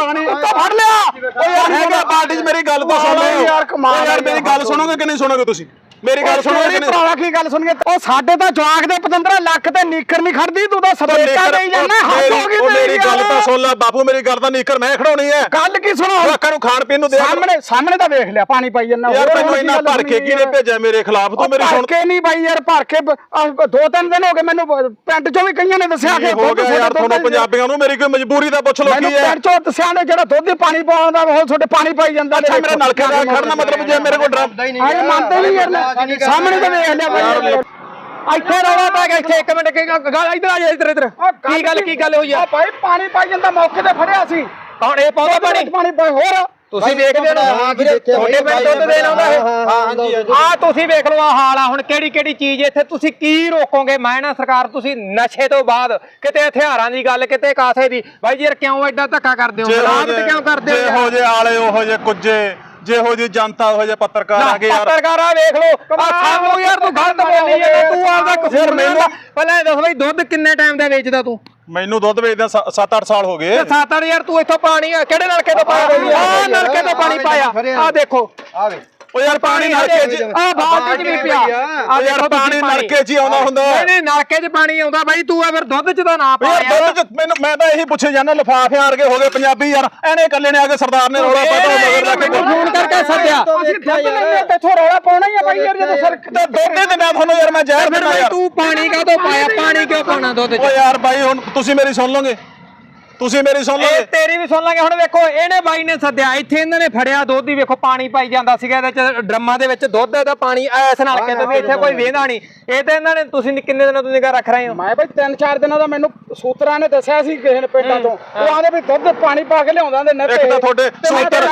ਪਾਣੀ। ਫੜ ਲਿਆ। ਓ ਯਾਰ ਹੈਗਾ ਬਾਲਟੀ 'ਚ ਮੇਰੀ ਗੱਲ ਤਾਂ ਸੁਣ। ਲਓ ਯਾਰ ਕਮਾਲ ਯਾਰ ਮੇਰੀ ਗੱਲ ਸੁਣੋਗੇ ਕਿ ਨਹੀਂ ਸੁਣੋਗੇ ਤੁਸੀਂ? ਮੇਰੀ ਗੱਲ ਕਿ ਨਹੀਂ ਭਰਾਵਾ ਕੀ ਗੱਲ ਸੁਣ ਕੇ ਉਹ ਸਾਡੇ ਤਾਂ ਜਵਾਕ ਦੇ 15 ਲੱਖ ਤੇ ਨੀਕਰ ਨਹੀਂ ਖੜਦੀ ਤੂੰ ਤਾਂ ਸਬੇਟਾ ਦੇਈ ਜਾਂਦਾ ਹੱਥ ਹੋ ਗਈ ਮੇਰੀ ਗੱਲ। ਤਾਂ ਸੁਣ ਲੈ ਬਾਪੂ ਮੇਰੀ ਗੱਲ ਤਾਂ ਨੀਕਰ ਮੈਂ ਖੜਾਉਣੀ ਹੈ। ਗੱਲ ਕੀ ਸੁਣੋ? ਲੋਕਾਂ ਨੂੰ ਖਾਣ ਪੀਣ ਨੂੰ ਦੇ ਸਾਹਮਣੇ ਸਾਹਮਣੇ ਤਾਂ ਵੇਖ ਲਿਆ ਪਾਣੀ ਪਾਈ ਜਾਂਦਾ। ਯਾਰ ਤੈਨੂੰ ਇੰਨਾ ਭਰ ਕੇ ਕਿਹਨੇ ਭੇਜਿਆ ਮੇਰੇ ਖਿਲਾਫ? ਤੂੰ ਮੇਰੀ ਸੁਣ ਕੇ ਨਹੀਂ ਬਾਈ ਯਾਰ ਭਰ ਕੇ ਦੋ ਤਿੰਨ ਦਿਨ ਹੋ ਗਏ ਮੈਨੂੰ ਪਿੰਡ ਚੋਂ ਵੀ ਕਈਆਂ ਨੇ ਦੱਸਿਆ ਕੀ ਹੋ ਗਿਆ ਯਾਰ ਤੁਹਾਨੂੰ ਪੰਜਾਬੀਆਂ ਨੂੰ ਮੇਰੀ ਕੋਈ ਮਜਬੂਰੀ ਦਾ ਪੁੱਛ ਲੋ ਮੈਨੂੰ ਕੀ ਹੈ। ਪਿੰਡ ਚੋਂ ਦੱਸਿਆ ਨੇ ਜਿਹੜਾ ਦੁੱਧ ਹੀ ਪਾਣੀ ਪਾਉਂਦਾ ਉਹ ਤੁਹਾਡੇ ਪਾਣੀ ਪਾਈ ਜਾਂਦਾ ਅੱਛਾ ਮੇਰੇ ਨਲਕੇ ਦਾ ਖੜਨਾ ਮਤਲਬ ਜੇ ਮੇਰੇ ਕੋਲ ਡਰਮ ਅਰੇ ਮੰਨਦੇ ਨਹੀਂ ਯਾਰ ਸਾਹਮਣੇ ਤਾਂ ਵੇਖ ਲਿਆ ਬਾਈ ਯਾਰ। ਇੱਥੇ ਰੌਲਾ ਪੈ ਗਿਆ ਇੱਥੇ ਇੱਕ ਮਿੰਟ ਕੀ ਗੱਲ ਇੱਧਰ ਆ ਜਾ ਇੱਧਰ ਇੱਧਰ। ਕੀ ਗੱਲ ਕੀ? ਗੱਲ ਹੋਈ ਆ? ਭਾਈ ਪਾਣੀ ਪਾਈ ਜਾਂਦਾ ਮੌਕੇ ਤੇ ਫੜਿਆ ਸੀ। ਕੌਣ ਇਹ ਪਾਉਂਦਾ ਪਾਣੀ? ਪਾਣੀ ਪਾਈ ਹੋਰ? ਤੁਸੀਂ ਵੇਖਦੇ ਹੋ ਹਾਂ ਵੀਰੇ, ਤੁਹਾਡੇ ਪਿੰਡ ਦੁੱਧ ਦੇਣ ਆਉਂਦਾ ਇਹ। ਹਾਂਜੀ ਹਾਂਜੀ। ਆ ਤੁਸੀਂ ਵੇਖ ਲਓ ਆ ਹਾਲ ਆ ਹੁਣ ਕਿਹੜੀ ਕਿਹੜੀ ਚੀਜ਼ ਇੱਥੇ ਤੁਸੀਂ ਕੀ ਰੋਕੋਗੇ? ਮੈਂ ਨਾ ਸਰਕਾਰ ਤੁਸੀਂ ਨਸ਼ੇ ਤੋਂ ਬਾਅਦ ਕਿਤੇ ਹਥਿਆਰਾਂ ਦੀ ਗੱਲ ਕਿਤੇ ਕਾਸੇ ਦੀ। ਬਾਈ ਜੀ ਯਾਰ ਕਿਉਂ ਐਡਾ ਧੱਕਾ ਕਰਦੇ ਹੋ? ਮਿਲਾਵਟ ਕਿਉਂ ਕਰਦੇ ਹੋ? ਜਿਹੋ ਜੇ ਆਲੇ ਉਹੋ ਜੇ ਕੁੱਜੇ। ਜਿਹੋ ਜੀ ਜਨਤਾ ਉਹੋ ਜੇ ਪੱਤਰਕਾਰ ਆ ਗਏ ਯਾਰ। ਪੱਤਰਕਾਰਾ ਵੇਖ ਲਓ। ਆ ਸਾਨੂੰ ਯਾਰ ਤੂੰ ਗਲਤ ਬੋਲੀ ਜਾਂਦਾ ਤੂੰ ਆਪਦਾ ਕਸੂਰ ਮੈਨੂੰ ਪਹਿਲਾਂ ਇਹ ਦੱਸ ਬਈ ਦੁੱਧ ਕਿੰਨੇ ਟਾਈਮ ਦਾ ਵੇਚਦਾ ਤੂੰ? ਮੈਨੂੰ ਦੁੱਧ ਵੇਚਦੇ 7-8 ਸਾਲ ਹੋ ਗਏ। ਤੇ ਸੱਤ ਅੱਠ ਯਾਰ ਤੂੰ ਇੱਥੋਂ ਪਾਣੀ ਆ ਕਿਹੜੇ ਨਲਕੇ ਤੋਂ ਪਾਇਆ? ਆ ਨਲਕੇ ਤੋਂ ਪਾਣੀ ਪਾਇਆ। ਆ ਦੇਖੋ। ਆਵੇ ਉਹ ਯਾਰ ਪਾਣੀ ਨਲਕੇ 'ਚ ਆ ਬਾਲਟੀ 'ਚ ਵੀ ਪਿਆ। ਆ ਯਾਰ ਪਾਣੀ ਨਲਕੇ 'ਚ ਹੀ ਆਉਂਦਾ ਹੁੰਦਾ। ਨਹੀਂ ਨਹੀਂ ਨਲਕੇ 'ਚ ਪਾਣੀ ਆਉਂਦਾ ਬਾਈ ਤੂੰ ਆ ਫਿਰ ਦੁੱਧ 'ਚ ਤਾਂ ਨਾ ਪਾ ਯਾਰ ਦੁੱਧ 'ਚ ਮੈਨੂੰ ਮੈਂ ਤਾਂ ਇਹੀ ਪੁੱਛੇ ਜਾਂਦਾ ਲਿਫਾਫੇ ਆਰਗੇ ਹੋ ਗਏ ਪੰਜਾਬੀ ਯਾਰ ਐਨੇ ਇਕੱਲੇ ਨੇ ਆ ਕੇ ਸਰਦਾਰ ਨੇ ਰੌਲਾ ਪਾਤਾ ਮਗਰ ਲੱਗ ਕੇ। ਮੈਨੂੰ ਫੋਨ ਕਰਕੇ ਸੱਦਿਆ। ਅਸੀਂ ਦੁੱਧ ਲੈਂਦੇ ਤੇ ਇੱਥੋਂ ਰੌਲਾ ਪਾਉਣਾ ਹੀ ਆ ਬਾਈ ਯਾਰ ਜਦੋਂ ਸਰ ਤੇ ਦੁੱਧ ਦੇ ਦਿੰਦਾ ਤੁਹਾਨੂੰ ਯਾਰ ਮੈਂ ਜ਼ਹਿਰ ਫਿਰ ਤੂੰ ਪਾਣੀ ਕਾਹਤੋਂ ਪਾਇਆ? ਪਾਣੀ ਕਿਉਂ ਪਾਉਣਾ ਦੁੱਧ 'ਚ? ਓ ਯਾਰ ਬਾਈ ਹੁਣ ਤੁਸੀਂ ਮੇਰੀ ਸੁਣ ਲਓਗੇ। ਤੁਸੀਂ ਮੇਰੀ ਸੁਣ ਇਹ ਲਓਗੇ ਤੇਰੀ ਵੀ ਸੁਣ ਲਾਂਗੇ। ਹੁਣ ਵੇਖੋ ਇਹਨੇ ਬਾਈ ਨੇ ਸੱਦਿਆ। ਇੱਥੇ ਇਹਨਾਂ ਨੇ ਫੜਿਆ ਦੁੱਧ ਹੀ ਵੇਖੋ ਪਾਣੀ ਪਾਈ ਜਾਂਦਾ ਸੀਗਾ ਇਹਦੇ ਚ ਡਰਮਾਂ ਦੇ ਵਿੱਚ ਦੁੱਧ ਦਾ ਪਾਣੀ ਐਸ ਨਾਲ ਕਿਤੇ ਵੀ ਇੱਥੇ ਕੋਈ ਵੇਂਦਾ ਨਹੀਂ। ਇਹ ਤਾਂ ਇਹਨਾਂ ਨੇ ਤੁਸੀਂ ਕਿੰਨੇ ਦਿਨਾਂ ਤੋਂ ਨਿਗਾਹ ਰੱਖ ਰਹੇ ਹੋ? ਮੈਂ ਬਈ ਤਿੰਨ ਚਾਰ ਦਿਨਾਂ ਦਾ ਮੈਨੂੰ ਸੂਤਰਾਂ ਨੇ ਦੱਸਿਆ ਸੀ ਕਿਸੇ ਨੇ ਪਿੰਡਾਂ ਤੋਂ। ਉਹ ਆਂਦੇ ਵੀ ਦੁੱਧ ਪਾਣੀ ਪਾ ਕੇ ਲਿਆਉਂਦਾ ਨੱਤੇ ਇੱਕ ਤਾਂ ਤੁਹਾਡੇ ਸੂਤਰ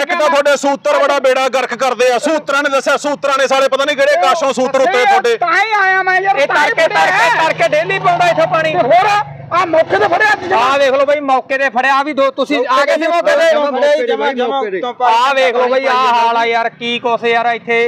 ਇੱਕ ਤਾਂ ਤੁਹਾਡੇ ਸੂਤਰ ਬੜਾ ਬੇੜਾ ਗਰਕ ਕਰਦੇ ਆ। ਸੂਤਰਾਂ ਨੇ ਦੱਸਿਆ ਸੂਤਰਾਂ ਨੇ ਸਾਲੇ ਪਤਾ ਨਹੀਂ ਕਿਹੜੇ ਕਾਸ਼ੋਂ ਸੂਤਰ ਉੱਤੇ ਤੁਹਾਡੇ ਤਾਂ ਹੀ ਆਇਆ ਮੈਂ ਯਾਰ ਇਹ ਤੜਕੇ। ਤੜਕੇ ਤੜਕੇ ਡੇਲੀ ਪਾਉਂਦਾ ਇੱਥੇ ਪਾਣੀ। ਹੋਰ ਆ ਮੌਕੇ ਤੇ ਫੜਿਆ ਜਮਾਂ। ਆਹ ਵੇਖ ਲਓ ਬਈ ਮੌਕੇ ਤੇ ਫੜਿਆ ਵੀ ਦੋ ਤੁਸੀਂ ਆ ਗਏ ਸੀ ਮੌਕੇ ਤੇ? ਜਮਾ ਜਮਾ ਆਹ ਵੇਖ ਲਓ ਬਈ ਆਹ ਹਾਲ ਆ ਯਾਰ ਕੀ ਕੁਛ ਯਾਰ ਇੱਥੇ।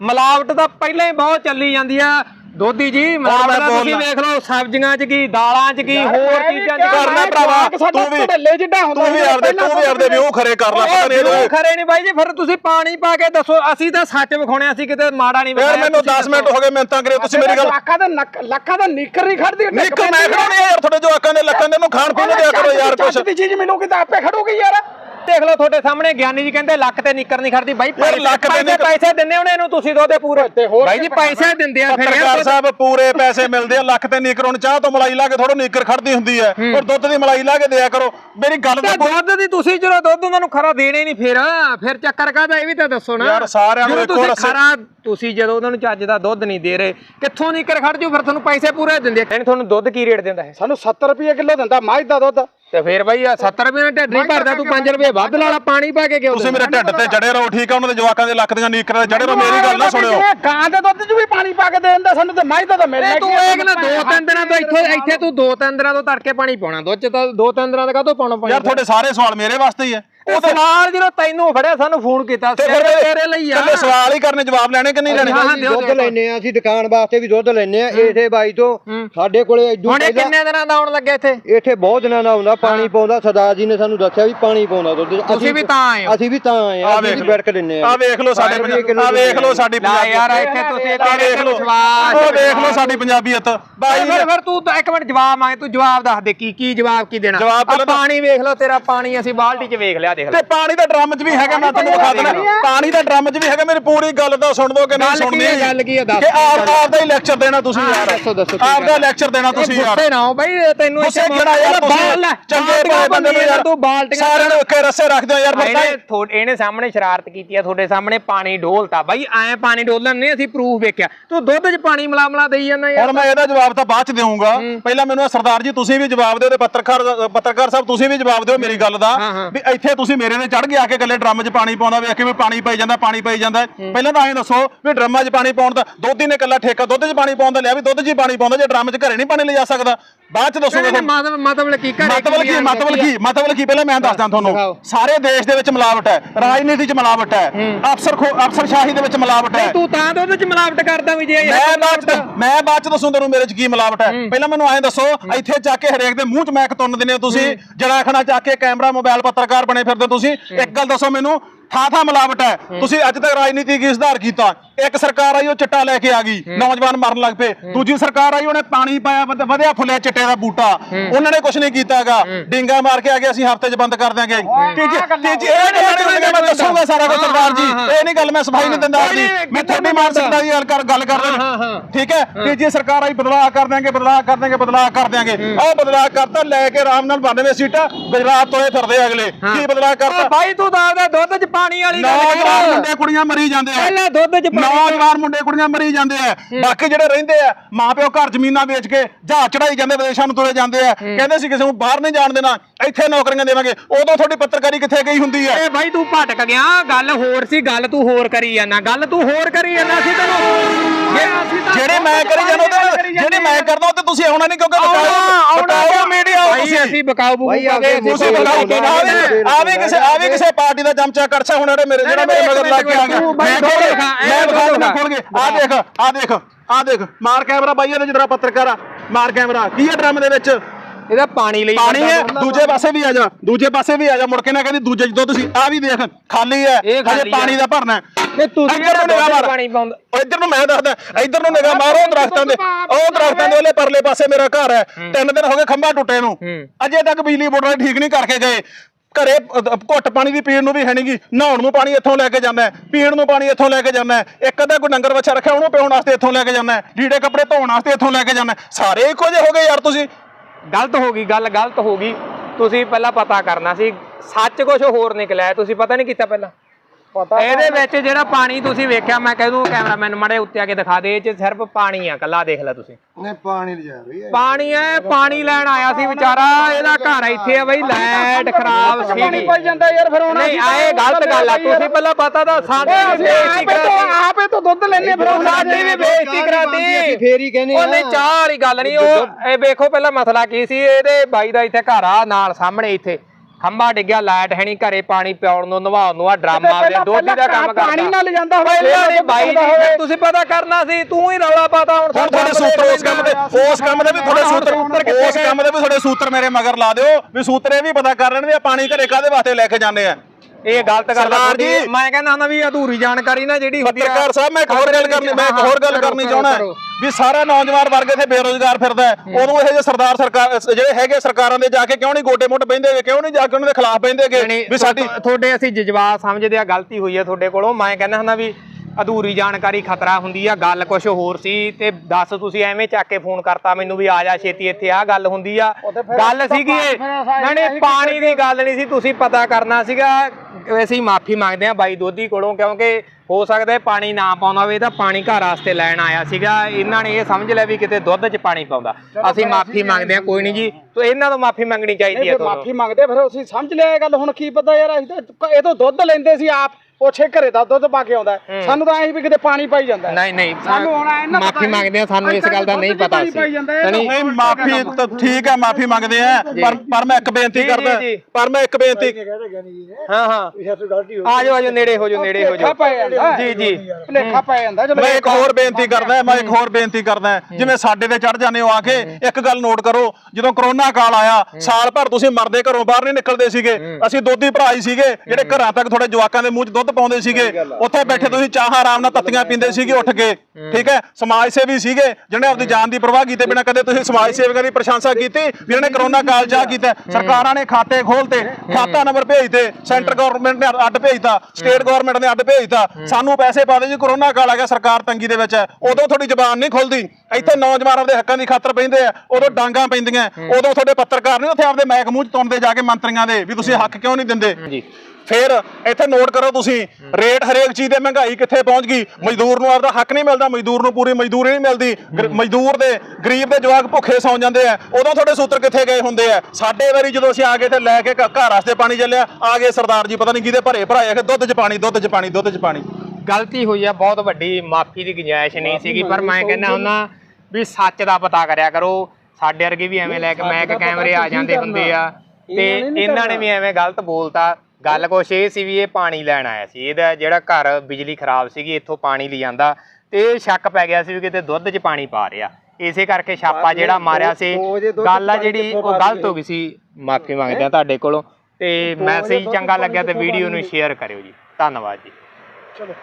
ਮਿਲਾਵਟ ਤਾਂ ਪਹਿਲਾਂ ਹੀ ਬਹੁਤ ਚੱਲੀ ਜਾਂਦੀ ਆ। ਦੋਦੀ ਜੀ ਮੈਂ ਤੁਸੀਂ। ਵੇਖ ਲਓ ਸਬਜ਼ੀਆਂ 'ਚ ਕੀ ਦਾਲਾਂ 'ਚ ਕੀ ਹੋਰ ਚੀਜ਼ਾਂ 'ਚ ਕਰਨਾ ਭਰਾਵਾ ਤੂੰ ਵੀ ਢੱਲੇ ਜਿੱਡਾ ਹੁੰਦਾ ਤੂੰ ਵੀ ਆਪਦੇ ਤੂੰ ਵੀ ਆਪਦੇ ਵਿਊ ਖਰੇ ਕਰ ਲੈ ਪਤਾ ਨਹੀਂ ਉਹ ਇਹਦੇ ਖਰੇ ਨਹੀਂ ਬਾਈ ਜੀ ਫਿਰ ਤੁਸੀਂ ਪਾਣੀ ਪਾ ਕੇ ਦੱਸੋ ਅਸੀਂ ਤਾਂ ਸੱਚ ਵਿਖਾਉਣੇ ਅਸੀਂ ਕਿਤੇ ਮਾੜਾ ਨਹੀਂ ਯਾਰ ਮੈਨੂੰ ਤੁਸੀਂ 10 ਮਿੰਟ ਹੋ ਗਏ ਮਿੰਤਾਂ ਕਰਿਓ ਤੁਸੀਂ ਮੇਰੀ ਗੱਲ ਲੱਖਾਂ ਦਾ ਲੱਖਾਂ ਦਾ ਨੀਕਰ ਨਹੀਂ ਖੜਦੀ ਢਿੱਡ ਨਿੱਕ ਮੈਂ ਆ। ਖੜਾਉਣੀ ਆ ਯਾਰ ਤੁਹਾਡੇ ਜਵਾਕਾਂ ਦੇ ਲੱਕਾਂ ਦੇ ਨੂੰ ਖਾਣ ਪੀਣ ਨੂੰ ਦਿਆ ਕਰੋ ਯਾਰ ਕੁਛ ਚੱਜ ਦੀ ਚੀਜ਼ ਮਿਲੂਗੀ ਤਾਂ ਆਪੇ ਖੜੂਗੀ ਯਾਰ ਦੇਖ ਲਓ ਤੁਹਾਡੇ ਸਾਹਮਣੇ ਗਿਆਨੀ ਜੀ ਕਹਿੰਦੇ ਲੱਕ ਤੇ ਨਿੱਕਰ ਨਹੀਂ ਖੜਦੀ। ਬਾਈ ਯਾਰ ਲੱਕ ਤੇ ਪੈਸੇ ਨਿੱਕਰ- ਪੈਸੇ ਹੋਣੇ ਇਹਨੂੰ ਤੁਸੀਂ ਦੋਦੇ ਪੂਰੇ। ਬਾਈ ਜੀ ਪੈਸੇ ਦਿੰਦੇ ਆ ਫਿਰ ਪੱਤਰਕਾਰ ਯਾਰ। ਸਾਹਿਬ ਪੂਰੇ ਪੈਸੇ ਮਿਲਦੇ ਆ ਲੱਖ ਤੇ ਨੀਕਰ ਹੁਣ ਚਾਹ ਤੋਂ ਮਲਾਈ ਲਾ ਕੇ ਥੋੜਾ ਨੀਕਰ ਖੜਦੀ ਹੁੰਦੀ ਹੈ। ਔਰ ਦੁੱਧ ਦੀ ਮਲਾਈ ਲਾ ਕੇ ਦਿਆ ਕਰੋ। ਮੇਰੀ ਗੱਲ ਤੇ ਤਾਂ ਦੁੱਧ ਦੀ ਤੁਸੀਂ ਜਦੋਂ ਦੁੱਧ ਉਹਨਾਂ ਨੂੰ ਖਰਾ ਦੇਣੇ ਨਹੀਂ ਫਿਰ ਫਿਰ ਚੱਕਰ ਕਾਹਦਾ ਇਹ ਵੀ ਤਾਂ ਦੱਸੋ ਨਾ। ਯਾਰ ਸਾਰਿਆਂ ਨੂੰ ਜਦੋਂ ਇੱਕੋ ਤੁਸੀਂ ਰਸੇ- ਖਰਾ ਤੁਸੀਂ ਜਦੋਂ ਉਹਨਾਂ ਨੂੰ ਚੱਜ ਦਾ ਦੁੱਧ ਨਹੀਂ ਦੇ ਰਹੇ ਕਿੱਥੋਂ ਨਿਕਰ ਖੜ ਜੂ ਫਿਰ ਤੁਹਾਨੂੰ ਪੈਸੇ ਪੂਰੇ ਦਿੰਦੇ ਆ। ਤੁਹਾਨੂੰ ਦੁੱਧ ਕੀ ਰੇਟ ਦਿੰਦਾ ਹੈ ਸਾਨੂੰ 70 ਰੁਪਏ ਕਿਲੋ ਦਿੰਦਾ ਮੱਝ ਦਾ ਦੁੱਧ। ਤੇ ਫਿਰ ਬਾਈ ਆ 70 ਰੁਪਏ ਨਾਲ ਢਿੱਡ ਨਹੀਂ ਭਰਦਾ ਤੂੰ 5 ਰੁਪਏ ਵੱਧ ਲਾ ਲਾ ਪਾਣੀ ਪਾ ਕੇ ਕਿਉਂ ਤੁਸੀਂ ਮੇਰੇ ਢਿੱਡ ਤੇ ਜੜੇ ਰਹੋ ਠੀਕ ਆ ਉਹਨਾਂ ਦੇ ਜਵਾਕਾਂ ਦੇ ਲੱਕ ਦੀਆਂ ਨੀਕਰਾਂ ਤੇ ਜੜੇ ਰਹੋ ਮੇਰੀ ਗੱਲ ਨਾ ਸੁਣਿਓ। ਗਾਂ ਦੇ ਦੁੱਧ 'ਚ ਵੀ ਪਾਣੀ ਪਾ ਕੇ ਦੇ ਦਿੰਦਾ ਸਾਨੂੰ ਤੇ ਦਾ ਤਾਂ ਮਿਲਣਾ ਤੇ ਤੂੰ ਇਹ ਨਾ ਦੋ ਤਿੰਨ ਦਿਨਾਂ ਤੋਂ ਇੱਥੇ ਇੱਥੇ ਤੂੰ ਦੋ ਤਿੰਨ ਦਿਨਾਂ ਤੋਂ ਤੜਕੇ ਪਾਣੀ ਪਾਉਣਾ ਦੁੱਧ ਚ ਤਾਂ ਦੋ ਤਿੰਨ ਦਿਨਾਂ ਦਾ ਕਾਹਤੋਂ ਪਾਉਣਾ ਪਾਣੀ ਯਾਰ ਤੁਹਾਡੇ ਸਾਰੇ ਸਵਾਲ ਮੇਰੇ ਵਾਸਤੇ ਹੀ ਹੈ। ਉਹ ਸਵਾਲ ਜਦੋਂ ਤੈਨੂੰ ਫੜਿਆ ਸਾਨੂੰ ਫੋਨ ਕੀਤਾ। ਤੇ ਫਿਰ ਤੇਰੇ ਤੇਰੇ ਲਈ ਆ। ਇਕੱਲੇ ਸਵਾਲ ਹੀ ਕਰਨੇ ਜਵਾਬ ਲੈਣੇ ਕਿ ਨਹੀਂ ਲੈਣੇ? ਦੁੱਧ। ਲੈਨੇ ਆ ਅਸੀਂ ਦੁਕਾਨ ਵਾਸਤੇ ਵੀ ਦੁੱਧ ਲੈਨੇ ਆ ਇਥੇ ਬਾਈ ਤੋਂ। ਸਾਡੇ ਕੋਲੇ ਇਦੋਂ ਹੁਣ ਇਹ ਕਿੰਨੇ ਦਿਨਾਂ ਦਾ ਆਉਣ ਲੱਗੇ ਇੱਥੇ? ਇੱਥੇ ਬਹੁਤ ਦਿਨਾਂ ਦਾ ਆਉਂਦਾ ਪਾਣੀ ਪਾਉਂਦਾ ਸਰਦਾਰ ਜੀ ਨੇ ਸਾਨੂੰ ਦੱਸਿਆ ਵੀ ਪਾਣੀ ਪਾਉਂਦਾ ਦੁੱਧ। ਤੁਸੀਂ ਵੀ ਤਾਂ ਆਏ ਅਸੀਂ ਵੀ ਤਾਂ ਆਏ ਆ ਆ ਅਸੀਂ ਵੇਖ ਵੀ ਬੈਠ ਦਿੰਨੇ ਆ ਆ ਵੇਖ ਲਓ ਸਾਡੇ ਪੰਜਾਬ ਆ ਵੇਖ ਲਓ ਸਾਡੀ ਪੰਜਾਬੀ ਯਾਰ ਇੱਥੇ ਤੁਸੀਂ ਤੇਰੇ ਵੇਖ ਲਓ। ਉਹ ਵੇਖ ਲਓ ਸਾਡੀ ਪੰਜਾਬੀਅਤ। ਬਾਈ ਫਿਰ ਫਿਰ ਤੂੰ ਤਾਂ ਇੱਕ ਮਿੰਟ ਜਵਾਬ ਮੰਗ ਤੂੰ ਜਵਾਬ ਦੱਸ ਦੇ ਕੀ ਕੀ ਜਵਾਬ ਕੀ ਦੇਣਾ? ਪਾਣੀ ਵੇਖ ਲਓ ਤੇਰਾ ਪਾਣੀ ਅਸੀਂ ਬਾਲਟੀ 'ਚ ਵੇਖ ਲਿਆ ਦੇਖ ਲੈ। ਤੇ ਪਾਣੀ ਦਾ ਡਰਮ 'ਚ ਵੀ ਹੈਗਾ ਮੈਂ ਤੁਹਾਨੂੰ ਵਿਖਾ ਦੇਣਾ ਪਾਣੀ ਦਾ ਡਰਮ 'ਚ ਵੀ ਹੈਗਾ ਮੇਰੀ ਪੂਰੀ ਗੱਲ ਤਾਂ ਸੁਣ ਦੋ ਕਿ ਨਹੀਂ ਸੁਣਨੀ। ਹੈ, ਗੱਲ ਕੀ ਹੈ, ਦੱਸ। ਕਿ ਆਪ ਆਪ ਦਾ ਹੀ ਲੈਕਚਰ ਦੇਣਾ ਤੁਸੀਂ ਯਾਰ। ਦੱਸੋ, ਦੱਸੋ, ਆਪ ਦਾ? ਲੈਕਚਰ ਦੇਣਾ ਤੁਸੀਂ ਯਾਰ। ਗੁੱਸੇ ਨਾ ਹੋ ਬਈ ਇਹ ਤੈਨੂੰ ਗੁੱਸੇ ਕਿਹੜਾ ਯਾਰ ਬਾਲ ਚੰਗੇ ਬੰਦੇ ਨੂੰ ਯਾਰ। ਤੂੰ ਬਾਲਟੀਆਂ ਸਾਰਿਆਂ ਨੂੰ ਇੱਕੇ ਰਸੇ ਰੱਖਦੇ ਹੋ ਯਾਰ ਪਤਾ ਇਹਨੇ ਸਾਹਮਣੇ ਸ਼ਰਾਰਤ ਕੀਤੀ ਆ ਤੁਹਾਡੇ ਸਾਹਮਣੇ ਪਾਣੀ ਡੋਲਤਾ। ਬਾਈ ਐ ਪਾਣੀ ਡੋਲਣ ਨਹੀਂ ਅਸੀਂ ਪ੍ਰੂਫ ਵੇਖਿਆ। ਤੂੰ ਦੁੱਧ 'ਚ ਪਾਣੀ ਮਲਾ ਮਲਾ ਦੇਈ ਜਾਂਦਾ ਯਾਰ। ਹੁਣ ਮੈਂ ਇਹਦਾ ਜਵਾਬ ਤਾਂ ਬਾਅਦ ਚ ਦੇਵਾਂਗਾ ਪਹਿਲਾਂ ਮੈਨੂੰ ਸਰਦਾਰ ਜੀ ਤੁਸੀਂ ਵੀ ਜਵਾਬ ਦਿਓ ਤੇ ਪੱਤਰਕਾਰ ਪੱਤਰਕਾਰ ਸਾਹਿਬ ਤੁਸੀਂ ਵੀ ਜਵਾਬ ਦਿਓ ਮੇਰੀ ਗੱਲ ਦਾ। ਵੀ ਇੱਥੇ ਤੁਸੀਂ ਮੇਰੇ ਤੇ ਚੜ ਕੇ ਆ ਕੇ ਇਕੱਲੇ ਡਰਮ 'ਚ ਪਾਣੀ ਪਾਉਂਦਾ ਵੇਖ ਕੇ ਵੀ ਪਾਣੀ ਪਈ ਜਾਂਦਾ ਪਾਣੀ ਪਈ ਜਾਂਦਾ। ਪਹਿਲਾਂ ਤਾਂ ਐਂ ਦੱਸੋ ਵੀ ਡਰਮਾਂ 'ਚ ਪਾਣੀ ਪਾਉਣ ਦਾ ਦੋਧੀ ਨੇ ਇਕੱਲਾ ਠੇਕਾ ਦੁੱਧ 'ਚ ਪਾਣੀ ਪਾਉਣ ਦਾ ਲਿਆ ਵੀ ਦੁੱਧ 'ਚ ਹੀ ਪਾਣੀ ਪਾਉਂਦਾ ਜੇ ਡਰਮ 'ਚ ਘਰੇ ਨਹੀਂ ਪਾਣੀ ਲਿਜਾ ਸਕਦਾ। ਬਾਅਦ 'ਚ ਦੱਸੋਗੇ ਇਹਨੇ ਤੁਹਾਨੂੰ ਮਤਲਬ ਮਤਲਬ ਕੀ ਘਰੇ ਮਤਲਬ ਕੀ ਮਤਲਬ ਕੀ ਮਤਲਬ ਕੀ ਪਹਿਲਾਂ ਮੈਂ ਦੱਸਦਾ ਤੁਹਾਨੂੰ। ਸਾਰੇ ਦੇਸ਼ ਦੇ ਵਿੱਚ ਮਿਲਾਵਟ ਹੈ ਰਾਜਨੀਤੀ 'ਚ ਮਿਲਾਵਟ ਹੈ ਅਫਸਰ ਅਫਸਰਸ਼ਾਹੀ ਦੇ ਵਿੱਚ ਮਿਲਾਵਟ ਹੈ। ਤੂੰ ਤਾਂ ਦੁੱਧ ਚ ਮਿਲਾਵਟ ਕਰਦਾ ਵੀ ਜੇ ਮੈਂ ਬਾਅਦ ਚ ਮੈਂ ਬਾਅਦ ਚ ਦੱਸੂ ਤੈਨੂੰ ਮੇਰੇ ਚ ਕੀ ਮਿਲਾਵਟ ਹੈ। ਪਹਿਲਾਂ ਮੈਨੂੰ ਐਂ ਦੱਸੋ ਇੱਥੇ ਚੱਕ ਕੇ ਹਰੇਕ ਦੇ ਮੂੰਹ ਚ ਮੈਕ ਤੁੰਨ ਦਿੰਦੇ ਹੋ ਤੁਸੀਂ ਜੜਾ ਖਣਾ ਚੱਕ ਕੇ ਕੈਮਰਾ ਮੋਬਾਈਲ ਪੱਤਰਕਾਰ ਬਣੇ ਫਿਰਦੇ ਤੁਸੀਂ? ਇੱਕ ਗੱਲ ਦੱਸੋ ਮੈਨੂੰ ਥਾਂ ਥਾਂ ਮਿਲਾਵਟ ਹੈ। ਤੁਸੀਂ ਅੱਜ ਤੱਕ ਰਾਜਨੀਤੀ ਕੀ ਸੁਧਾਰ ਕੀਤਾ? ਇੱਕ ਸਰਕਾਰ ਆਈ ਉਹ ਚਿੱਟਾ ਲੈ ਕੇ ਆ ਗਈ ਨੌਜਵਾਨ ਮਰਨ ਲੱਗ ਪਏ। ਦੂਜੀ ਸਰਕਾਰ ਆਈ ਉਹਨੇ ਪਾਣੀ ਪਾਇਆ ਵਧ- ਵਧਿਆ ਫੁੱਲਿਆ ਚਿੱਟੇ ਦਾ ਬੂਟਾ। ਉਹਨਾਂ ਨੇ ਕੁਝ ਨਹੀਂ ਕੀਤਾਗਾ। ਡਿੰਗਾ ਮਾਰ ਕੇ ਆ ਗਏ ਅਸੀਂ ਹਫ਼ਤੇ 'ਚ ਬੰਦ ਕਰ ਦਿਆਂਗੇ। ਤੀਜੀ ਤੀਜੀ ਇਹ ਨਹੀਂ ਗੱਲ ਮੈਂ ਦੱਸੂਗਾ ਸਾਰਾ ਕੁਝ ਸਰਦਾਰ ਜੀ। ਇਹ ਨਹੀਂ ਗੱਲ ਮੈਂ ਸਫ਼ਾਈ ਨਹੀਂ ਦਿੰਦਾ ਜੀ। ਮੈਂ ਤੁਹਾਡੀ ਮਾਨਸਿਕਤਾ ਦੀ ਗੱਲ ਕਰ ਗੱਲ ਕਰ ਰਿਹਾ। ਠੀਕ ਹੈ? ਤੀਜੀ ਸਰਕਾਰ ਆਈ ਬਦਲਾਅ ਕਰ ਦਿਆਂਗੇ ਬਦਲਾਅ ਕਰ ਦਿਆਂਗੇ ਬਦਲਾਅ ਕਰ ਦਿਆਂਗੇ। ਉਹ ਬਦਲਾਅ ਕਰਤਾ ਲੈ ਕੇ ਆਰਾਮ ਨਾਲ 92 ਸੀਟਾਂ ਗੁਜਰਾਤ ਤੋਂ ਇਹ ਫਿਰਦੇ ਅਗਲੇ। ਕੀ ਬਦਲਾਅ ਕਰਤਾ? ਬਾਈ ਤੂੰ ਦੱਸਦਾ ਦੁੱਧ ਚ ਪਾਣੀ ਵਾਲੀ ਗੱਲ ਨੌਜਵਾਨ ਕਰ। ਮੁੰਡੇ ਕੁੜੀਆਂ ਮਰੀ ਜਾਂਦੇ ਆ। ਪਹਿਲਾਂ ਦੁੱਧ ਚ ਨੌਜਵਾਨ ਮੁੰਡੇ ਕੁੜੀਆਂ ਮਰੀ ਜਾਂਦੇ ਆ। ਬਾਕੀ ਜਿਹੜੇ ਰਹਿੰਦੇ ਆ ਮਾਪਿਓ ਘਰ ਜ਼ਮੀਨਾਂ ਵੇਚ ਕੇ ਜਹਾਜ਼ ਚੜਾਈ ਜਾਂਦੇ ਵਿਦੇਸ਼ਾਂ ਨੂੰ ਤੁਰੇ ਜਾਂਦੇ ਆ। ਕਹਿੰਦੇ ਸੀ ਕਿਸੇ ਨੂੰ ਬਾਹਰ ਨਹੀਂ ਜਾਣ ਦੇਣਾ ਇੱਥੇ ਨੌਕਰੀਆਂ ਦੇਵਾਂਗੇ। ਉਦੋਂ ਤੁਹਾਡੀ ਪੱਤਰਕਾਰੀ ਕਿੱਥੇ ਗਈ ਹੁੰਦੀ ਹੈ ਏ ਬਾਈ ਤੂੰ ਭਟਕ ਗਿਆ ਗੱਲ ਹੋਰ ਸੀ ਗੱਲ ਤੂੰ ਹੋਰ ਕਰੀ ਜਾਂਦਾ ਗੱਲ ਤੂੰ ਹੋਰ ਕਰੀ ਜਾਂਦਾ ਸੀ ਤੈਨੂੰ। ਜਿਹੜੇ ਮੈਂ ਕਰੀ ਜਾਂਦਾ ਉਹਦੇ ਜਿਹੜੇ ਮੈਂ ਕਰਦਾ ਉਹ ਤੇ ਤੁਸੀਂ ਆਉਣਾ ਨਹੀਂ ਕਿਉਂਕਿ ਬਕਾਊ ਬਕਾਊ ਮੀਡੀਆ ਤੁਸੀਂ ਅਸੀਂ ਬਕਾਉ ਬੁਕੂ ਬਾਈ ਪਾ ਕੇ ਆਪਦੇ ਤੁਸੀਂ ਬਕਾਊ ਆ ਵੀ ਆ ਵੀ ਕਿਸੇ ਆ ਵੀ ਕਿਸੇ ਪਾਰਟੀ ਦਾ ਚਮਚਾ ਕਰਛਾ ਹੁਣ ਜਿਹੜੇ ਮੇਰੇ ਜਿਹੜਾ ਮੇਰੇ ਮਗਰ ਲੱਗ ਕੇ ਆ ਗਿਆ। ਮੈਂ ਮੈਂ ਦਿਖਾ ਦਿੰਦਾ ਖੋਲ ਕੇ। ਆ ਦੇਖ ਆ ਦੇਖ ਆ ਦੇਖ। ਮਾਰ ਕੈਮਰਾ ਬਾਈ ਇਹਦੇ ਜਿਹੜਾ ਪੱਤਰਕਾਰ ਆ। ਮਾਰ ਕੈਮਰਾ। ਕੀ ਹੈ ਡਰਮ ਦੇ ਵਿੱਚ? ਇਹਦਾ ਪਾਣੀ ਲਈ ਪਾਣੀ ਹੈ। ਦੂਜੇ ਪਾਸੇ ਵੀ ਆ ਜਾ। ਦੂਜੇ ਪਾਸੇ ਵੀ ਆ ਜਾ। ਮੁੜ ਕੇ ਨਾ ਕਹਿੰਦੀ ਦੂਜੇ ਜਦੋਂ ਤੁਸੀਂ ਆ ਵੀ ਦੇਖ ਖਾਲੀ ਹੈ। ਹਜੇ ਪਾਣੀ ਦਾ ਭਰਨਾ ਤੇ ਤੁਸੀਂ ਇੱਧਰ ਨੂੰ ਨਿਗਾਹ ਮਾਰ। ਪਾਣੀ ਪਾਉਂਦਾ ਉਹ ਇੱਧਰ ਨੂੰ ਮੈਂ ਦੱਸਦਾ। ਇੱਧਰ ਨੂੰ ਨਿਗਾਹ ਮਾਰੋ ਉਹ ਦਰਖਤਾਂ ਦੇ। ਉਹ ਦਰਖਤਾਂ ਦੇ ਉਹਲੇ ਪਰਲੇ ਪਾਸੇ ਮੇਰਾ ਘਰ ਹੈ। ਤਿੰਨ ਦਿਨ ਹੋ ਗਏ ਖੰਭਾ ਟੁੱਟੇ ਨੂੰ। ਅਜੇ ਤੱਕ ਬਿਜਲੀ ਬੋਰਡ ਵਾਲੇ ਠੀਕ ਨਹੀਂ ਕਰਕੇ ਗਏ। ਘਰੇ ਅ, ਅ, ਘੁੱਟ ਪਾਣੀ ਵੀ ਪੀਣ ਨੂੰ ਵੀ ਹੈ ਨਹੀਂਗੀ ਨਹਾਉਣ ਨੂੰ ਪਾਣੀ ਇੱਥੋਂ ਲੈ ਕੇ ਜਾਂਦਾ ਹੈ, ਪੀਣ ਨੂੰ ਪਾਣੀ ਇੱਥੋਂ ਲੈ ਕੇ ਜਾਂਦਾ ਹੈ, ਇੱਕ ਅੱਧਾ ਕੋਈ ਡੰਗਰ ਵੱਛਾ ਰੱਖਿਆ ਉਹਨੂੰ ਪਿਉਣ ਵਾਸਤੇ ਇੱਥੋਂ ਲੈ ਕੇ ਜਾਂਦਾ ਹੈ, ਲੀੜੇ ਕੱਪੜੇ ਧੋਣ ਵਾਸਤੇ ਇੱਥੋਂ ਲੈ ਕੇ ਜਾਂਦਾ ਹੈ। ਸਾਰੇ ਇੱਕੋ ਜਿਹੇ ਹੋ ਗਏ ਯਾਰ ਤੁਸੀਂ। ਗਲਤ ਹੋ ਗਈ ਗੱਲ ਗਲਤ ਹੋ ਗਈ। ਤੁਸੀਂ ਪਹਿਲਾਂ ਪਤਾ ਕਰਨਾ ਸੀ। ਸੱਚ ਕੁਝ ਹੋਰ ਨਿਕਲਿਆ ਤੁਸੀਂ ਪਤਾ ਨਹੀਂ ਕੀਤਾ ਪਹਿਲਾਂ। ਇਹਦੇ ਵਿੱਚ ਜਿਹੜਾ ਪਾਣੀ ਤੁਸੀਂ ਵੇਖਿਆ ਮੈਂ ਕਹਿ ਦੂੰ ਕੈਮਰਾਮੈਨ ਮੜੇ ਉੱਤੇ ਆ ਕੇ ਦਿਖਾ ਦੇ ਇਹ ਚ ਸਿਰਫ ਪਾਣੀ ਆ ਕੱਲਾ ਦੇਖ ਲੈ ਤੁਸੀਂ। ਨੇ ਪਾਣੀ ਲਿਜਾ ਰਹੀ। ਹੈ ਪਾਣੀ ਐ ਪਾਣੀ ਲੈਣ ਆਇਆ ਸੀ ਵਿਚਾਰਾ ਇਹਦਾ ਘਰ ਇੱਥੇ ਆ ਬਈ ਲਾਈਟ ਖਰਾਬ ਪਾਣੀ ਸੀਗੀ ਪਾਈ ਜਾਂਦਾ ਯਾਰ ਫਿਰ ਹੁਣ ਨਹੀਂ ਆਏ ਗਲਤ ਗੱਲ ਆ ਤੁਸੀਂ ਪਹਿਲਾਂ ਪਤਾ ਤਾਂ ਸਾਡੇ ਬੇਇੱਜ਼ਤੀ ਆਪੇ ਤੋਂ ਕਰਾਤੀ। ਆਪੇ ਤੋਂ ਦੁੱਧ ਲੈਣੇ ਫਿਰ ਹੁਣ ਸਾਡੀ ਵੀ ਬੇਇੱਜ਼ਤੀ ਕਰਾਤੀ। ਫੇਰ ਹੀ ਕਹਿੰਦੇ ਉਹ ਨਹੀਂ ਚਾਹ ਵਾਲੀ ਗੱਲ ਨਹੀਂ ਉਹ ਇਹ ਵੇਖੋ ਪਹਿਲਾਂ ਮਸਲਾ ਕੀ ਸੀ ਇਹਦੇ ਬਾਈ ਦਾ ਇੱਥੇ ਘਰ ਆ ਨਾਲ ਸਾਹਮਣੇ ਇੱਥੇ। ਖੰਭਾ ਡਿੱਗਿਆ ਲਾਈਟ ਹੈ ਨਹੀਂ ਘਰੇ ਪਾਣੀ ਪਿਆਉਣ ਨੂੰ ਨਵਾਉਣ ਨੂੰ ਆ ਡਰਮ ਆਪਦੇ ਦੋਧੀ ਦਾ ਕੰਮ ਕਰਦਾ ਪਾਣੀ ਨਾਲ ਲਿਜਾਂਦਾ ਹੋਵੇ ਨਹੀਂ ਬਾਈ ਜੀ ਤੁਸੀਂ ਪਤਾ ਕਰਨਾ ਸੀ ਤੂੰ ਹੀ ਰੌਲਾ ਪਾਤਾ ਹੁਣ ਤੁਹਾਡੇ ਸੂਤਰ ਉਸ ਕੰਮ ਦੇ ਉਸ ਕੰਮ ਦੇ ਵੀ ਤੁਹਾਡੇ ਸੂਤਰ ਉਸ ਕੰਮ ਦੇ ਵੀ ਤੁਹਾਡੇ ਸੂਤਰ ਮੇਰੇ ਮਗਰ ਲਾ ਦਿਓ ਵੀ ਸੂਤਰ ਇਹ ਵੀ ਪਤਾ ਕਰ ਲੈਣ ਵੀ ਪਾਣੀ ਘਰੇ ਕਾਦੇ ਵਾਸਤੇ ਲੈ ਕੇ ਜਾਂਦੇ ਆ? ਇਹ ਗਲਤ ਗੱਲ ਸਰਦਾਰ ਜੀ। ਮੈਂ ਕਹਿੰਦਾ ਹੁੰਦਾ ਵੀ ਅਧੂਰੀ ਜਾਣਕਾਰੀ ਨਾ ਜਿਹੜੀ ਹੁੰਦੀ ਆ ਪੱਤਰਕਾਰ ਸਾਹਿਬ ਮੈਂ ਇੱਕ ਹੋਰ ਗੱਲ ਕਰਨੀ ਮੈਂ ਇੱਕ ਹੋਰ ਗੱਲ ਕਰਨੀ ਚਾਹੁੰਦਾ ਵੀ ਸਾਰਾ ਨੌਜਵਾਨ ਵਰਗ ਇੱਥੇ ਬੇਰੋਜ਼ਗਾਰ ਫਿਰਦਾ ਹੈ। ਉਦੋਂ ਇਹ ਜੇ ਸਰਦਾਰ ਸਰਕਾਰ ਜਿਹੜੇ ਹੈਗੇ ਸਰਕਾਰਾਂ ਦੇ ਜਾ ਕੇ ਕਿਉਂ ਨਹੀਂ ਗੋਡੇ ਮੁੱਢ ਬਹਿੰਦੇਗੇ ਕਿਉਂ ਨਹੀਂ ਜਾ ਕੇ ਉਹਨਾਂ ਦੇ ਖਿਲਾਫ ਬਹਿੰਦੇਗੇ ਵੀ ਸਾਡੀ ਤੁਹਾਡੇ ਅਸੀਂ ਜਜ਼ਬਾਤ ਸਮਝਦੇ ਆ ਗਲਤੀ ਹੋਈ ਆ ਤੁਹਾਡੇ ਕੋਲੋਂ। ਮੈਂ ਕਹਿੰਦਾ ਹੁੰਦਾ ਵੀ ਅਧੂਰੀ ਜਾਣਕਾਰੀ ਖਤਰਾ ਹੁੰਦੀ ਆ ਗੱਲ ਕੁਝ ਹੋਰ ਸੀ ਤੇ ਦੱਸ ਤੁਸੀਂ ਐਵੇਂ ਚੱਕ ਕੇ ਫੋਨ ਕਰਤਾ ਮੈਨੂੰ ਵੀ ਆ ਜਾ ਛੇਤੀ ਇੱਥੇ ਆ ਗੱਲ ਹੁੰਦੀ ਆ। ਗੱਲ ਸੀਗੀ ਇਹ। ਨਹੀਂ ਨਹੀਂ ਪਾਣੀ ਦੀ ਗੱਲ ਨਹੀਂ ਸੀ ਤੁਸੀਂ ਪਤਾ ਕਰਨਾ ਸੀਗਾ ਅਸੀਂ ਮਾਫੀ ਮੰਗਦੇ ਆ ਬਾਈ ਦੋਧੀ ਕੋਲੋਂ ਕਿਉਂਕਿ ਹੋ ਸਕਦਾ ਪਾਣੀ ਨਾ ਪਾਉਂਦਾ ਹੋਵੇ ਤਾਂ ਪਾਣੀ ਘਰ ਵਾਸਤੇ ਲੈਣ ਆਇਆ ਸੀਗਾ। ਇਹਨਾਂ ਨੇ ਇਹ ਸਮਝ ਲਿਆ ਵੀ ਕਿਤੇ ਦੁੱਧ 'ਚ ਪਾਣੀ ਪਾਉਂਦਾ। ਅਸੀਂ ਮਾਫੀ ਮੰਗਦੇ ਆ ਕੋਈ ਨਹੀਂ ਜੀ। ਤੋ ਇਹਨਾਂ ਤੋਂ ਮਾਫੀ ਮੰਗਣੀ ਚਾਹੀਦੀ ਹੈ ਤੁਹਾਨੂੰ। ਮਾਫੀ ਮੰਗਦੇ ਫਿਰ ਅਸੀਂ ਸਮਝ ਲਿਆ ਇਹ ਗੱਲ ਹੁਣ ਕੀ ਪਤਾ ਯਾਰ ਅਸੀਂ ਤਾਂ ਇਹ ਤੋਂ ਦੁੱਧ ਲੈਂਦੇ ਸੀ ਆਪ। ਪੁੱਛੇ ਘਰੇ ਦਾ ਦੁੱਧ ਪਾ ਕੇ ਆਉਂਦਾ ਹੈ। ਸਾਨੂੰ ਤਾਂ ਐਂ ਵੀ ਕਿਤੇ ਪਾਣੀ ਪਾਈ ਜਾਂਦਾ ਹੈ। ਨਹੀਂ ਨਹੀਂ ਸਾਨੂੰ ਹੁਣ ਐਂ ਨਾ ਪਤਾ ਮਾਫੀ ਨਹੀਂ। ਮੰਗਦੇ ਆ ਸਾਨੂੰ ਇਸ ਗੱਲ ਦਾ ਨਹੀਂ ਪਤਾ ਸੀ। ਜਾਂਦਾ ਨਹੀਂ ਮਾਫੀ ਤਾਂ ਠੀਕ ਹੈ ਮਾਫੀ ਮੰਗਦੇ ਆ ਪਰ ਪਰ ਮੈਂ ਇੱਕ ਬੇਨਤੀ ਜੀ, ਕਰਦਾ ਜੀ। ਪਰ ਮੈਂ ਇੱਕ ਬੇਨਤੀ ਹਾਂ ਹਾਂ। ਆ ਜਾਓ ਆ ਜਾਓ ਨੇੜੇ ਹੋ ਜਾਓ ਨੇੜੇ ਹੋ ਜਾਓ। ਜਾਂਦਾ ਜੀ ਜੀ। ਭੁਲੇਖਾ ਪੈ ਜਾਂਦਾ ਚਲੋ ਮੈਂ ਇੱਕ ਹੋਰ ਬੇਨਤੀ ਕਰਦਾ ਮੈਂ ਇੱਕ ਹੋਰ ਬੇਨਤੀ ਕਰਦਾ ਜਿਵੇਂ ਸਾਡੇ ਤੇ ਚੜ ਜਾਂਦੇ ਹੋ ਆ ਕੇ ਇੱਕ ਗੱਲ ਨੋਟ ਕਰੋ ਜਦੋਂ ਕਰੋਨਾ ਕਾਲ ਆਇਆ ਸਾਲ ਭਰ ਤੁਸੀਂ ਮਰਦੇ ਘਰੋਂ ਬਾਹਰ ਨਹੀਂ ਨਿਕਲਦੇ ਸੀਗੇ। ਅਸੀਂ ਦੋਧੀ ਭਰਾ ਹੀ ਸੀਗੇ ਜਿਹੜੇ ਘਰਾਂ ਤੱਕ ਤੁਹਾਡੇ ਜਵਾਕਾਂ ਦੇ ਮੂੰਹ 'ਚ ਦੁੱਧ ਪਾਉਂਦੇ ਸੀਗੇ। ਉੱਥੇ ਬੈਠੇ ਤੁਸੀਂ ਚਾਹ ਆਰਾਮ ਨਾਲ ਤੱਤੀਆਂ ਪੀਂਦੇ ਸੀਗੇ ਉੱਠ ਕੇ। ਠੀਕ ਹੈ? ਸਮਾਜ ਸੇਵੀ ਸੀਗੇ ਜਿਹਨੇ ਆਪਣੀ ਜਾਨ ਦੀ ਪਰਵਾਹ ਕੀਤੇ ਬਿਨਾਂ ਕਦੇ ਤੁਸੀਂ ਸਮਾਜ ਸੇਵਕਾਂ ਦੀ ਪ੍ਰਸ਼ੰਸਾ ਕੀਤੀ ਵੀ ਇਹਨੇ ਕਰੋਨਾ ਕਾਲ ਜਾ ਕੀਤਾ। ਸਰਕਾਰਾਂ ਨੇ ਖਾਤੇ ਖੋਲਤੇ ਖਾਤਾ ਨੰਬਰ ਭੇਜਤੇ ਸੈਂਟਰ ਗਵਰਨਮੈਂਟ ਨੇ ਅੱਡ ਭੇਜਤਾ ਸਟੇਟ ਗਵਰਨਮੈਂਟ ਨੇ ਅੱਡ ਭੇਜਤਾ। ਸਾਨੂੰ ਪੈਸੇ ਪਾ ਦੇ ਜੀ ਕਰੋਨਾ ਕਾਲ ਆ ਗਿਆ ਸਰਕਾਰ ਤੰਗੀ ਦੇ ਵਿੱਚ ਹੈ। ਉਦੋਂ ਤੁਹਾਡੀ ਜ਼ਬਾਨ ਨਹੀਂ ਖੁੱਲਦੀ। ਇੱਥੇ ਨੌਜਵਾਨਾਂ ਦੇ ਹੱਕਾਂ ਦੀ ਖਾਤਰ ਪੈਂਦੇ ਆ। ਉਦੋਂ ਡਾਂਗਾ ਪੈਂਦੀਆਂ। ਉਦੋਂ ਤੁਹਾਡੇ ਪੱਤਰਕਾਰ ਨਹੀਂ ਉੱਥੇ ਆਪਦੇ ਮੈਕ ਮੂੰਹ ਚ ਤੁੰਦੇ ਜਾ ਕੇ ਮੰਤਰੀਆਂ ਦੇ ਵੀ ਤੁਸੀਂ ਹੱਕ ਕਿਉਂ ਨਹੀਂ ਦਿੰਦੇ? ਜੀ ਫਿਰ ਇੱਥੇ ਨੋਟ ਕਰੋ ਤੁਸੀਂ ਰੇਟ ਹਰੇਕ ਚੀਜ਼ ਦੇ ਮਹਿੰਗਾਈ ਕਿੱਥੇ ਪਹੁੰਚ ਗਈ? ਮਜ਼ਦੂਰ ਨੂੰ ਆਪਦਾ ਹੱਕ ਨਹੀਂ ਮਿਲਦਾ ਮਜ਼ਦੂਰ ਨੂੰ ਪੂਰੀ ਮਜ਼ਦੂਰੀ ਨਹੀਂ ਮਿਲਦੀ। ਗਰ- ਮਜ਼ਦੂਰ ਦੇ ਗਰੀਬ ਦੇ ਜਵਾਕ ਭੁੱਖੇ ਸੌਂ ਜਾਂਦੇ ਆ। ਉਦੋਂ ਤੁਹਾਡੇ ਸੂਤਰ ਕਿੱਥੇ ਗਏ ਹੁੰਦੇ ਆ? ਸਾਡੇ ਵਾਰੀ ਜਦੋਂ ਅਸੀਂ ਆ ਗਏ ਤੇ ਲੈ ਕੇ ਘ- ਘਰ ਵਾਸਤੇ ਪਾਣੀ ਚੱਲਿਆ ਆ ਗਏ ਸਰਦਾਰ ਜੀ ਪਤਾ ਨਹੀਂ ਕਿਹਦੇ ਭਰੇ ਭਰਾਏ ਕਿ ਦੁੱਧ 'ਚ ਪਾਣੀ ਦੁੱਧ 'ਚ ਪਾਣੀ ਦੁੱਧ 'ਚ ਪਾਣੀ। ਗਲਤੀ ਹੋਈ ਆ ਬਹੁਤ ਵੱਡੀ ਮਾਫੀ ਦੀ ਗੁੰਜਾਇਸ਼ ਨਹੀਂ ਸੀਗੀ ਪਰ ਮੈਂ ਕਹਿੰਦਾ ਹੁੰਦਾ ਵੀ ਸੱਚ ਦਾ ਪਤਾ ਕਰਿਆ ਕਰੋ ਸਾਡੇ ਵਰਗੇ ਵੀ ਐਵੇਂ ਲੈ ਕੇ ਮੈਂ ਕਿ ਕੈਮਰੇ ਆ ਜਾਂਦੇ ਹੁੰਦੇ ਆ। ਤੇ ਇਹਨਾਂ ਨੇ ਵੀ ਐਵੇਂ ਗਲਤ ਬੋਲਤਾ। ਗੱਲ ਕੁਛ ਇਹ ਸੀ ਵੀ ਇਹ ਪਾਣੀ ਲੈਣ ਆਇਆ ਸੀ। ਇਹਦਾ ਜਿਹੜਾ ਘਰ ਬਿਜਲੀ ਖਰਾਬ ਸੀਗੀ ਇੱਥੋਂ ਪਾਣੀ ਲਈ ਜਾਂਦਾ ਤੇ ਇਹ ਸ਼ੱਕ ਪੈ ਗਿਆ ਸੀ ਵੀ ਕਿਤੇ ਦੁੱਧ 'ਚ ਪਾਣੀ ਪਾ ਰਿਹਾ। ਇਸੇ ਕਰਕੇ ਛਾਪਾ ਜਿਹੜਾ ਮਾਰਿਆ ਸੀ ਗੱਲ ਆ ਜਿਹੜੀ ਉਹ ਗਲਤ ਹੋ ਗਈ ਸੀ ਮਾਫੀ ਮੰਗਦੇ ਆ ਤੁਹਾਡੇ ਕੋਲੋਂ ਤੇ ਮੈਸੇਜ ਚੰਗਾ ਲੱਗਿਆ ਤੇ ਵੀਡੀਓ ਨੂੰ ਸ਼ੇਅਰ ਕਰਿਓ ਜੀ। ਧੰਨਵਾਦ ਜੀ।